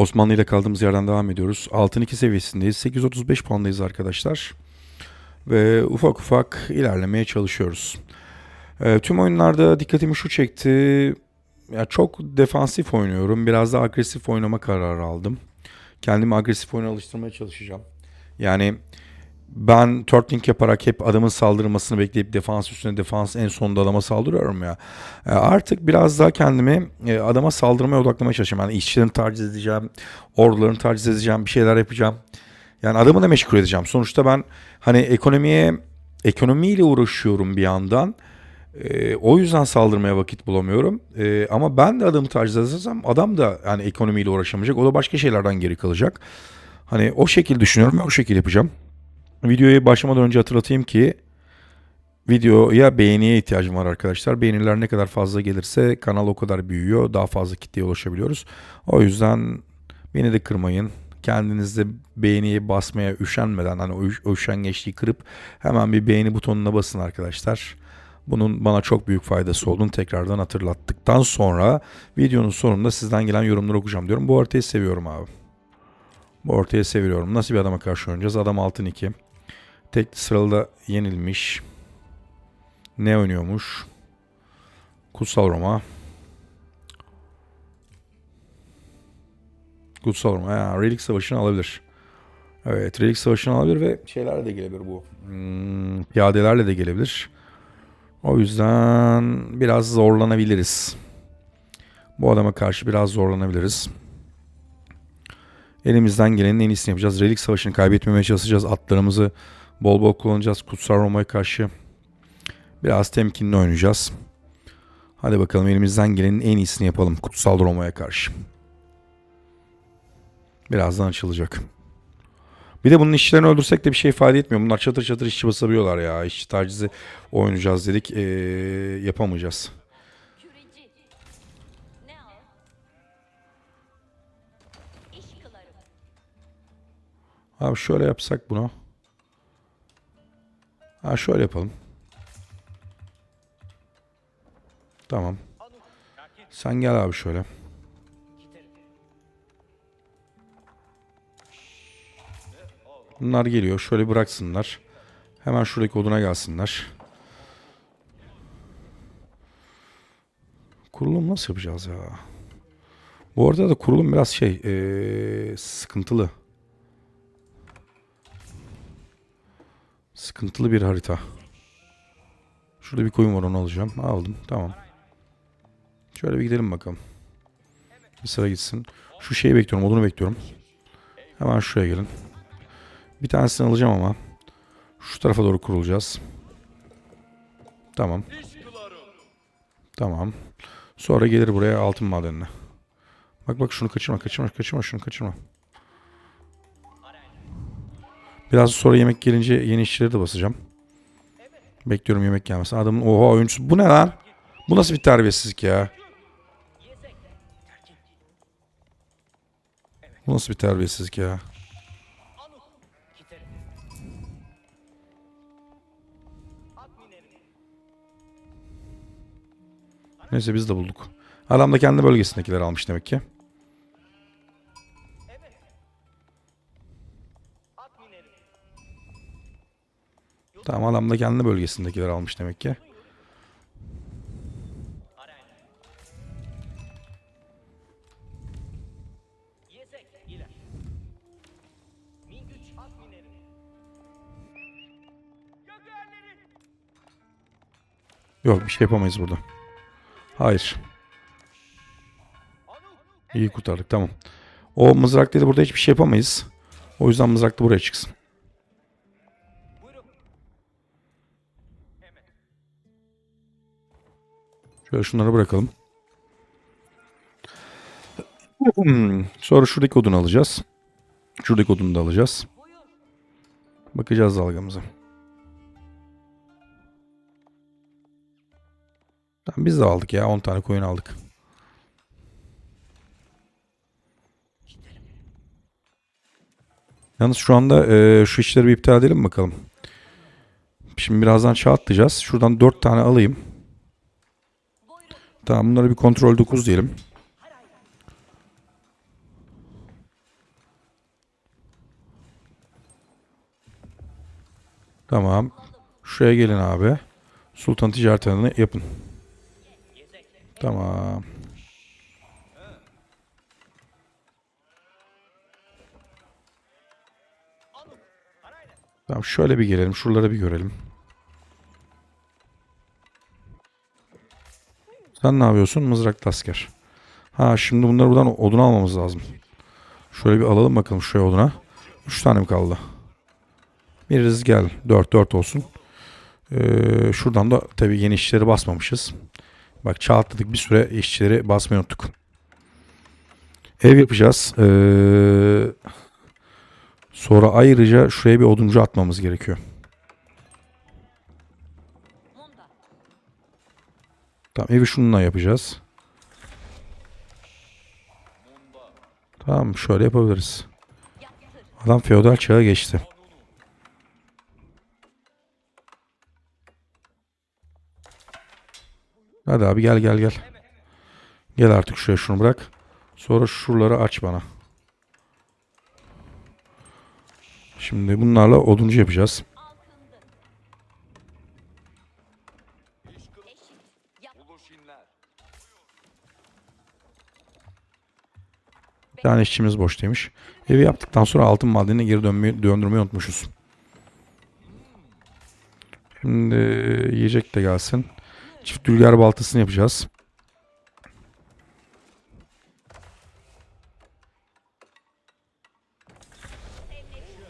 Osmanlı ile kaldığımız yerden devam ediyoruz. Altın 2 seviyesindeyiz. 835 puandayız arkadaşlar. Ve ufak ufak ilerlemeye çalışıyoruz. Ee, tüm oyunlarda dikkatimi şu çekti. Ya çok defansif oynuyorum. Biraz da agresif oynama kararı aldım. Kendimi agresif oyuna alıştırmaya çalışacağım. Yani ben turtling yaparak hep adamın saldırmasını bekleyip defans üstüne defans en sonunda adama saldırıyorum ya. E, Artık biraz daha kendimi e, adama saldırmaya odaklamaya çalışacağım. Yani işçilerini taciz edeceğim, ordularını taciz edeceğim, bir şeyler yapacağım. Yani adamı da meşgul edeceğim. Sonuçta ben hani ekonomiye ekonomiyle uğraşıyorum bir yandan. E, o yüzden saldırmaya vakit bulamıyorum. E, ama ben de adamı taciz edersem adam da yani ekonomiyle uğraşamayacak. O da başka şeylerden geri kalacak. Hani o şekilde düşünüyorum ve o şekilde yapacağım. Videoya başlamadan önce hatırlatayım ki videoya beğeniye ihtiyacım var arkadaşlar. Beğeniler ne kadar fazla gelirse kanal o kadar büyüyor. Daha fazla kitleye ulaşabiliyoruz. O yüzden beni de kırmayın. Kendinizde beğeniye basmaya üşenmeden hani o, üş- o üşengeçliği kırıp hemen bir beğeni butonuna basın arkadaşlar. Bunun bana çok büyük faydası olduğunu tekrardan hatırlattıktan sonra videonun sonunda sizden gelen yorumları okuyacağım diyorum. Bu haritayı seviyorum abi. Bu ortaya seviyorum. Nasıl bir adama karşı oynayacağız? Adam altın 2. Tek sıralı da yenilmiş. Ne oynuyormuş? Kutsal Roma. Kutsal Roma. Ya, Relik Savaşı'nı alabilir. Evet, Relik Savaşı'nı alabilir ve şeylerle de gelebilir bu. Hmm, piyadelerle de gelebilir. O yüzden biraz zorlanabiliriz. Bu adama karşı biraz zorlanabiliriz. Elimizden gelenin en iyisini yapacağız. Relik Savaşı'nı kaybetmemeye çalışacağız. Atlarımızı bol bol kullanacağız. Kutsal Roma'ya karşı biraz temkinli oynayacağız. Hadi bakalım elimizden gelenin en iyisini yapalım Kutsal Roma'ya karşı. Birazdan açılacak. Bir de bunun işçilerini öldürsek de bir şey ifade etmiyor. Bunlar çatır çatır işçi basabiliyorlar ya. İşçi tacizi oynayacağız dedik. Ee, yapamayacağız. Abi şöyle yapsak bunu. Ha şöyle yapalım. Tamam. Sen gel abi şöyle. Bunlar geliyor. Şöyle bıraksınlar. Hemen şuradaki oduna gelsinler. Kurulum nasıl yapacağız ya? Bu arada da kurulum biraz şey ee, sıkıntılı. Sıkıntılı bir harita. Şurada bir koyun var onu alacağım. Aldım. Tamam. Şöyle bir gidelim bakalım. Bir sıra gitsin. Şu şeyi bekliyorum. Odunu bekliyorum. Hemen şuraya gelin. Bir tanesini alacağım ama. Şu tarafa doğru kurulacağız. Tamam. Tamam. Sonra gelir buraya altın madenine. Bak bak şunu kaçırma kaçırma kaçırma şunu kaçırma. Biraz sonra yemek gelince yeni işçileri de basacağım. Bekliyorum yemek gelmesini. Adamın oha oyuncusu. Bu ne lan? Bu nasıl bir terbiyesizlik ya? Bu nasıl bir terbiyesizlik ya? Neyse biz de bulduk. Adam da kendi bölgesindekileri almış demek ki. Tamam adam da kendi bölgesindekileri almış demek ki. Yok bir şey yapamayız burada. Hayır. İyi kurtardık tamam. O mızrak dedi burada hiçbir şey yapamayız. O yüzden mızrak da buraya çıksın. Şöyle şunları bırakalım. Hmm, Sonra şuradaki odunu alacağız. Şuradaki odunu da alacağız. Bakacağız dalgamıza. Tamam, biz de aldık ya. 10 tane koyun aldık. Yalnız şu anda e, şu işleri bir iptal edelim bakalım. Şimdi birazdan çağ atlayacağız. Şuradan 4 tane alayım. Tamam bunlara bir kontrol 9 diyelim. Tamam. Şuraya gelin abi. Sultan ticaret alanını yapın. Tamam. Tamam şöyle bir gelelim. Şuraları bir görelim. Sen ne yapıyorsun? Mızraklı asker. Ha şimdi bunları buradan odun almamız lazım. Şöyle bir alalım bakalım şuraya oduna. 3 tane mi kaldı? Biriniz gel. 4 4 olsun. Ee, şuradan da tabii yeni işçileri basmamışız. Bak çağ atladık bir süre işçileri basmayı unuttuk. Ev yapacağız. Ee, sonra ayrıca şuraya bir oduncu atmamız gerekiyor. Tamam evi şununla yapacağız. Tamam şöyle yapabiliriz. Adam feodal çağa geçti. Hadi abi gel gel gel. Gel artık şuraya şunu bırak. Sonra şuraları aç bana. Şimdi bunlarla oduncu yapacağız. Alkındı. Eşit. Yap. Bir tane işçimiz boş demiş. Evi yaptıktan sonra altın madenine geri dönmeyi, döndürmeyi unutmuşuz. Şimdi yiyecek de gelsin. Çift dülger baltasını yapacağız.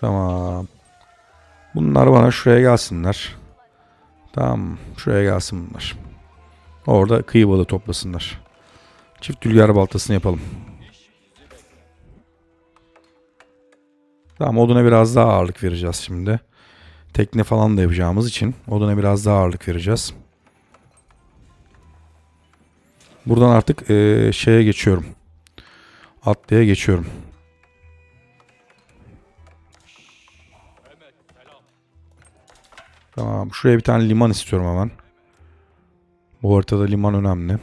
Tamam. Bunlar bana şuraya gelsinler. Tamam. Şuraya gelsin bunlar. Orada kıyı balığı toplasınlar. Çift dülger baltasını yapalım. Tamam oduna biraz daha ağırlık vereceğiz şimdi. Tekne falan da yapacağımız için oduna biraz daha ağırlık vereceğiz. Buradan artık eee, şeye geçiyorum. Atlıya geçiyorum. Tamam şuraya bir tane liman istiyorum hemen. Bu haritada liman önemli.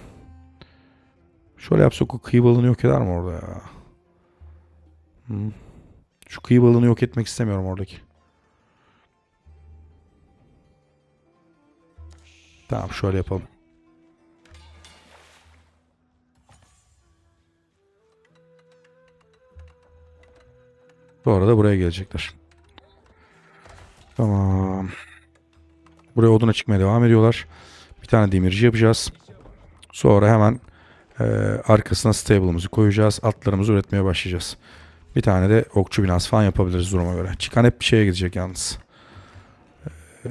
Şöyle yapsak o kıyı balığını yok eder mi orada ya? Hı. Şu kıyı balığını yok etmek istemiyorum oradaki. Tamam şöyle yapalım. Sonra da buraya gelecekler. Tamam. Buraya oduna çıkmaya devam ediyorlar. Bir tane demirci yapacağız. Sonra hemen e, arkasına stable'ımızı koyacağız. Atlarımızı üretmeye başlayacağız. Bir tane de okçu binası falan yapabiliriz duruma göre. Çıkan hep bir şeye gidecek yalnız. Ee,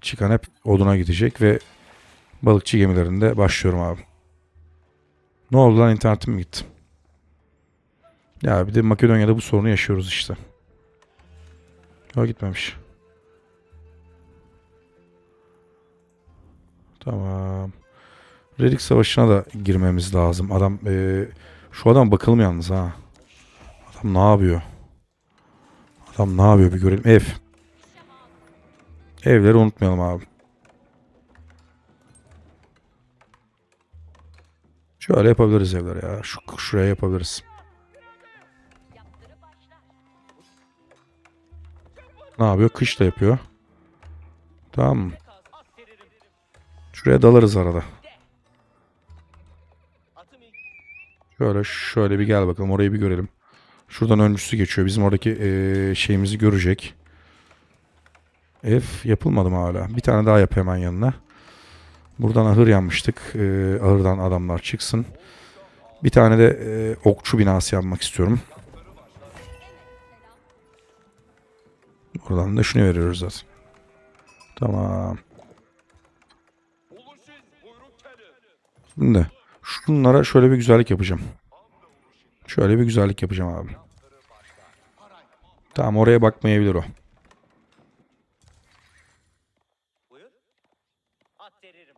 çıkan hep oduna gidecek ve balıkçı gemilerinde başlıyorum abi. Ne oldu lan internetim mi gitti? Ya bir de Makedonya'da bu sorunu yaşıyoruz işte. O gitmemiş. Tamam. Redik Savaşı'na da girmemiz lazım. Adam eee, şu adam bakalım yalnız ha. Adam ne yapıyor? Adam ne yapıyor bir görelim. Ev. Evleri unutmayalım abi. Şöyle yapabiliriz evleri ya. Şu, şuraya yapabiliriz. Ne yapıyor? Kış da yapıyor. Tamam? Şuraya dalarız arada. Şöyle şöyle bir gel bakalım orayı bir görelim. Şuradan öncüsü geçiyor. Bizim oradaki eee, şeyimizi görecek. Ev yapılmadı mı hala? Bir tane daha yap hemen yanına. Buradan ahır yanmıştık. Eee, ahırdan adamlar çıksın. Bir tane de eee, okçu binası yapmak istiyorum. Oradan da şunu veriyoruz zaten. Tamam. Şimdi şunlara şöyle bir güzellik yapacağım. Şöyle bir güzellik yapacağım abi. Tamam oraya bakmayabilir o.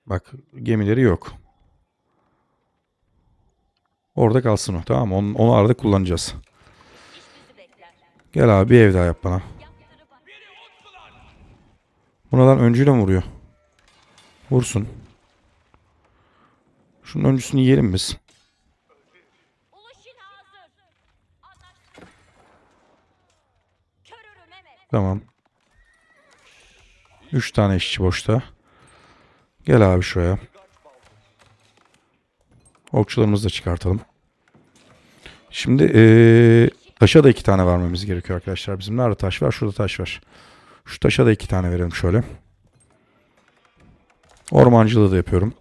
Bak gemileri yok. Orada kalsın o tamam? Onu, onu arada kullanacağız. Gel abi bir ev daha yap bana. Bunadan öncüyle mi vuruyor? Vursun. Şunun öncüsünü yiyelim biz. Tamam. 3 tane işçi boşta. Gel abi şuraya. Okçularımızı da çıkartalım. Şimdi eee, taşa da iki tane vermemiz gerekiyor arkadaşlar. Bizim nerede taş var? Şurada taş var. Şu taşa da iki tane verelim şöyle. Ormancılığı da yapıyorum.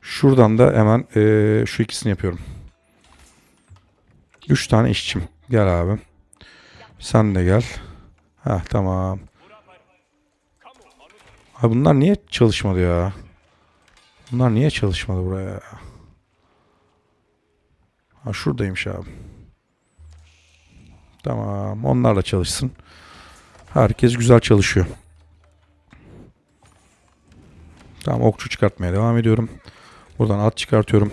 Şuradan da hemen eee, şu ikisini yapıyorum. Üç tane işçim. Gel abi. Sen de gel. Heh tamam. Ha bunlar niye çalışmadı ya? Bunlar niye çalışmadı buraya ya? Ha şuradaymış abi. Tamam. Onlarla çalışsın. Herkes güzel çalışıyor. Tamam okçu çıkartmaya devam ediyorum. Buradan at çıkartıyorum.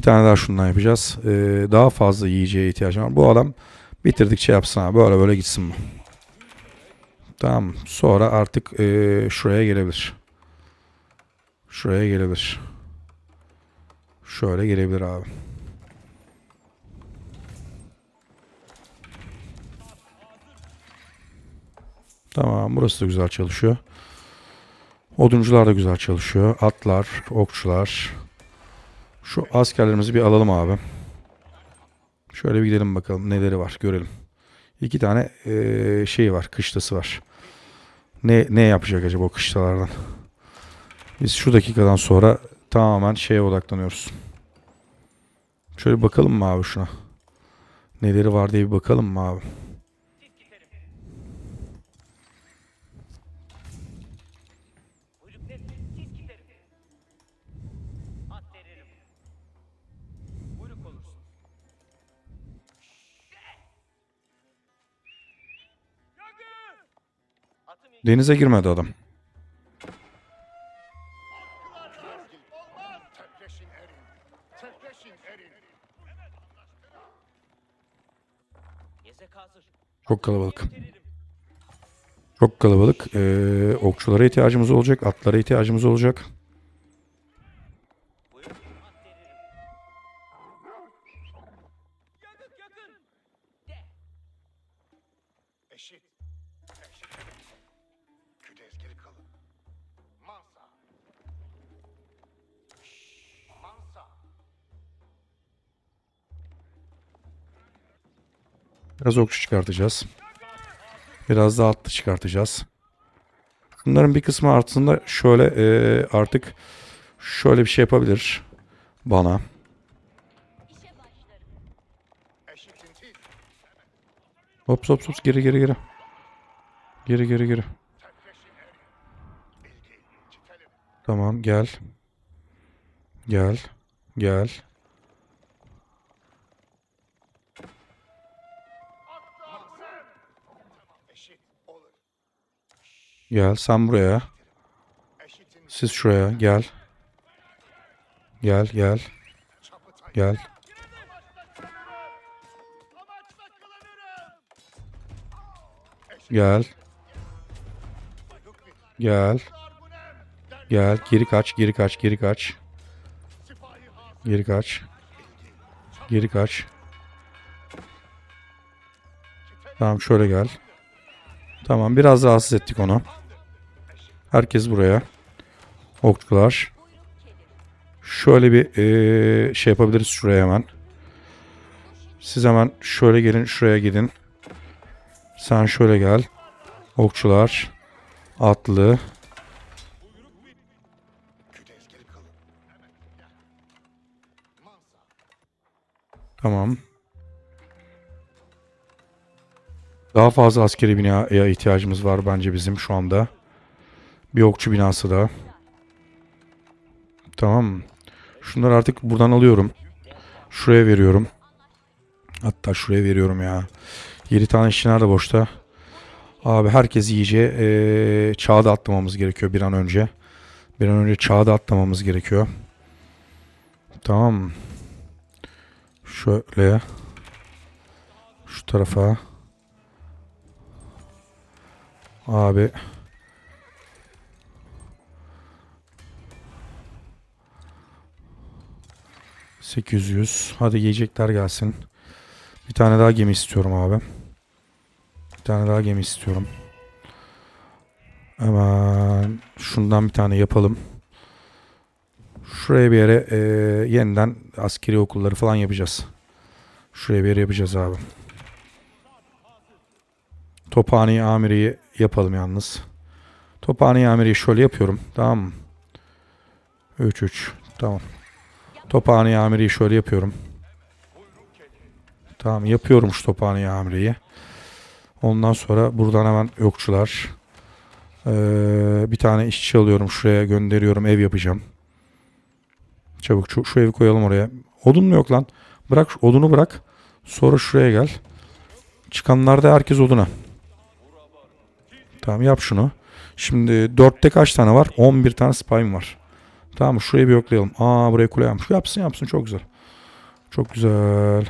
Bir tane daha şundan yapacağız. Ee, daha fazla yiyeceğe ihtiyacım var. Bu adam bitirdikçe yapsın abi. Böyle böyle gitsin bu. Tamam. Sonra artık ee, şuraya gelebilir. Şuraya gelebilir. Şöyle gelebilir abi. Tamam. Burası da güzel çalışıyor. Oduncular da güzel çalışıyor. Atlar, okçular. Şu askerlerimizi bir alalım abi. Şöyle bir gidelim bakalım neleri var görelim. İki tane eee, şey var, kışlası var. Ne ne yapacak acaba o kışlalardan? Biz şu dakikadan sonra tamamen şeye odaklanıyoruz. Şöyle bakalım mı abi şuna? Neleri var diye bir bakalım mı abi? Denize girmedi adam. Çok kalabalık. Çok kalabalık. Ee, okçulara ihtiyacımız olacak. Atlara ihtiyacımız olacak. Eşit. Geri kalın. Mansa. Mansa. Biraz okçu çıkartacağız. Biraz da atlı çıkartacağız. Bunların bir kısmı aslında şöyle e, artık şöyle bir şey yapabilir bana. Hop hop hop geri geri geri. Geri geri geri. Tamam gel. Gel. Gel. Gel sen buraya. Siz şuraya gel. Gel gel. Gel. Gel. Gel. Gel. Geri kaç, geri kaç, geri kaç. Geri kaç. Geri kaç. Tamam şöyle gel. Tamam biraz rahatsız ettik onu. Herkes buraya. Okçular. Şöyle bir eee, şey yapabiliriz şuraya hemen. Siz hemen şöyle gelin şuraya gidin. Sen şöyle gel. Okçular. Atlı. Küdez geri kalın. Mansa. Tamam. Daha fazla askeri binaya ihtiyacımız var bence bizim şu anda. Bir okçu binası da. Tamam. Şunları artık buradan alıyorum. Şuraya veriyorum. Hatta şuraya veriyorum ya. 7 tane işçi nerede boşta? Abi herkes iyice eee çağda atlamamız gerekiyor bir an önce. Bir an önce çağda atlamamız gerekiyor. Tamam. Şöyle. Şu tarafa. Abi. Sekiz yüz. Hadi yiyecekler gelsin. Bir tane daha gemi istiyorum abi. Bir tane daha gemi istiyorum. Hemen şundan bir tane yapalım. Şuraya bir yere e, yeniden askeri okulları falan yapacağız. Şuraya bir yere yapacağız abi. Tophane Amiri'yi yapalım yalnız. Tophane Amiri'yi şöyle yapıyorum. Tamam mı? 3-3. Tamam. Tophane Amiri'yi şöyle yapıyorum. Tamam yapıyorum şu Tophane Amiri'yi. Ondan sonra buradan hemen yokçular. Ee, bir tane işçi alıyorum şuraya gönderiyorum ev yapacağım. Çabuk şu, şu evi koyalım oraya. Odun mu yok lan? Bırak odunu bırak. Sonra şuraya gel. Çıkanlarda herkes oduna. Tamam yap şunu. Şimdi 4'te kaç tane var? 11 tane spy'm var. Tamam mı? Şurayı bir yoklayalım. Aa buraya kule yapmış. Yapsın yapsın çok güzel. Çok güzel.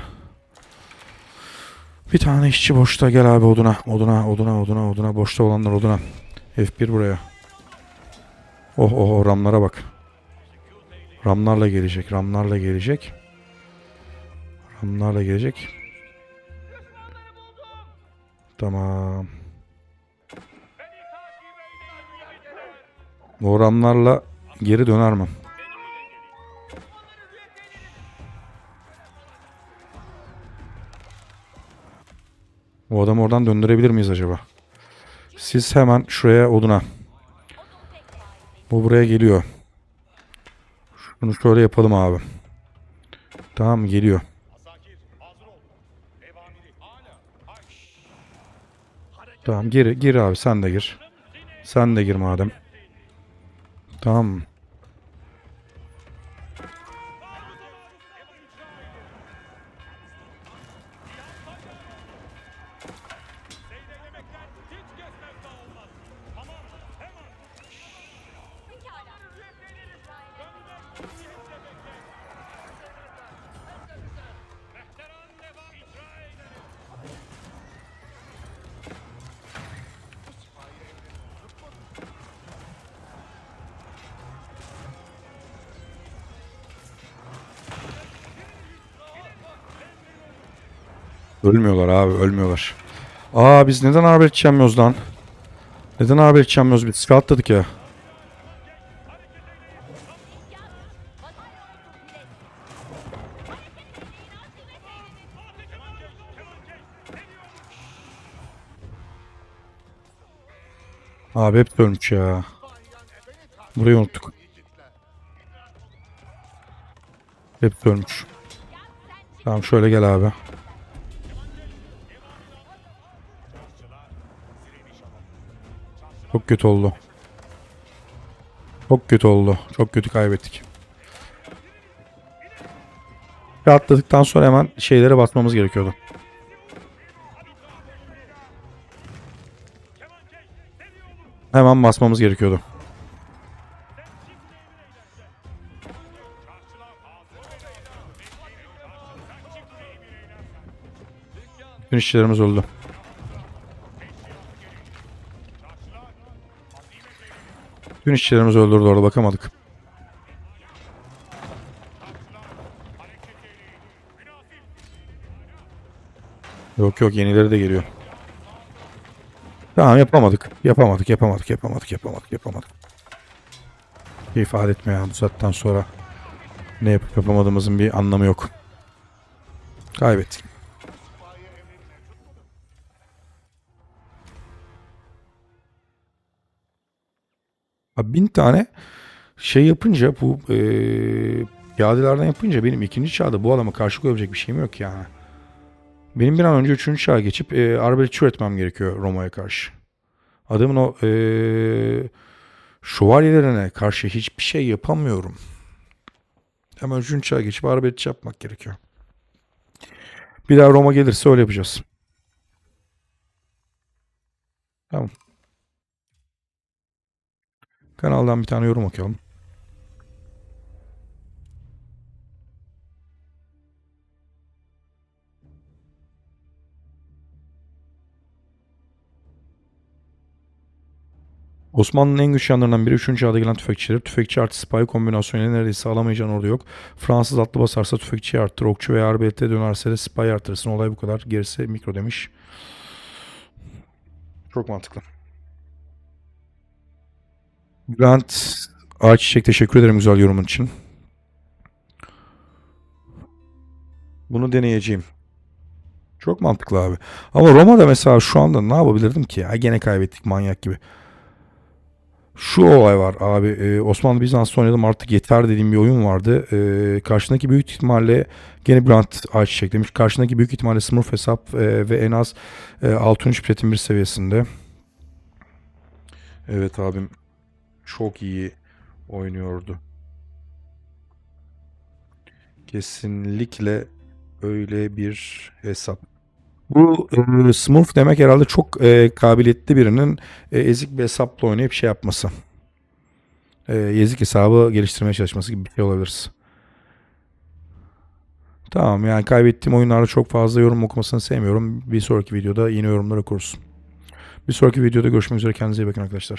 Bir tane işçi boşta gel abi oduna. Oduna oduna oduna oduna. Boşta olanlar oduna. F1 buraya. Oh oh oh ramlara bak. Ramlarla gelecek. Ramlarla gelecek. Ramlarla gelecek. Tamam. O ramlarla geri döner mi? O adamı oradan döndürebilir miyiz acaba? Siz hemen şuraya oduna. Bu buraya geliyor. Şunu şöyle yapalım abi. Tamam geliyor. Tamam gir gir abi sen de gir. Sen de gir madem. Tamam Ölmüyorlar abi ölmüyorlar. Aa biz neden arbelet içemiyoruz lan? Neden arbelet içemiyoruz biz? Atladık ya. Abi hep ölmüş ya. Burayı unuttuk. Hep ölmüş. Tamam şöyle gel abi. Çok kötü oldu. Çok kötü oldu. Çok kötü kaybettik. Ve sonra hemen şeylere basmamız gerekiyordu. Hemen basmamız gerekiyordu. Bütün işçilerimiz öldü. Bütün işçilerimiz öldürdü orada bakamadık. Yok yok yenileri de geliyor. Tamam yapamadık. Yapamadık, yapamadık, yapamadık, yapamadık, yapamadık. İfade etmiyor yani bu saatten sonra. Ne yapıp yapamadığımızın bir anlamı yok. Kaybettik. Abi bin tane şey yapınca bu eee piyadelerden yapınca benim ikinci çağda bu adama karşı koyabilecek bir şeyim yok yani. Benim bir an önce üçüncü çağa geçip eee arbeletçi üretmem gerekiyor Roma'ya karşı. Adamın o eee şövalyelerine karşı hiçbir şey yapamıyorum. Hemen üçüncü çağa geçip arbeletçi yapmak gerekiyor. Bir daha Roma gelirse öyle yapacağız. Tamam. Kanaldan bir tane yorum okuyalım. Osmanlı'nın en güçlü yanlarından biri 3. çağda gelen tüfekçileri. Tüfekçi artı sipahi kombinasyonuyla neredeyse alamayacağın ordu yok. Fransız atlı basarsa tüfekçiyi arttır. Okçu veya arbelte dönerse de sipahi artırırsın. Olay bu kadar. Gerisi mikro demiş. Çok mantıklı. Bülent Ağaççiçek teşekkür ederim güzel yorumun için. Bunu deneyeceğim. Çok mantıklı abi. Ama Roma'da mesela şu anda ne yapabilirdim ki? Ya gene kaybettik manyak gibi. Şu olay var abi. e, Osmanlı Bizans'ta oynadım artık yeter dediğim bir oyun vardı. E, karşındaki büyük ihtimalle gene Bülent Ayçiçek demiş. Karşındaki büyük ihtimalle Smurf hesap e, ve en az e, 613 platin bir seviyesinde. Evet abim çok iyi oynuyordu. Kesinlikle öyle bir hesap. Bu e, Smurf demek herhalde çok e, kabiliyetli birinin e, ezik bir hesapla oynayıp şey yapması. E, ezik hesabı geliştirmeye çalışması gibi bir şey olabilir. Tamam yani kaybettiğim oyunlarda çok fazla yorum okumasını sevmiyorum. Bir sonraki videoda yine yorumlar okuruz. Bir sonraki videoda görüşmek üzere. Kendinize iyi bakın arkadaşlar.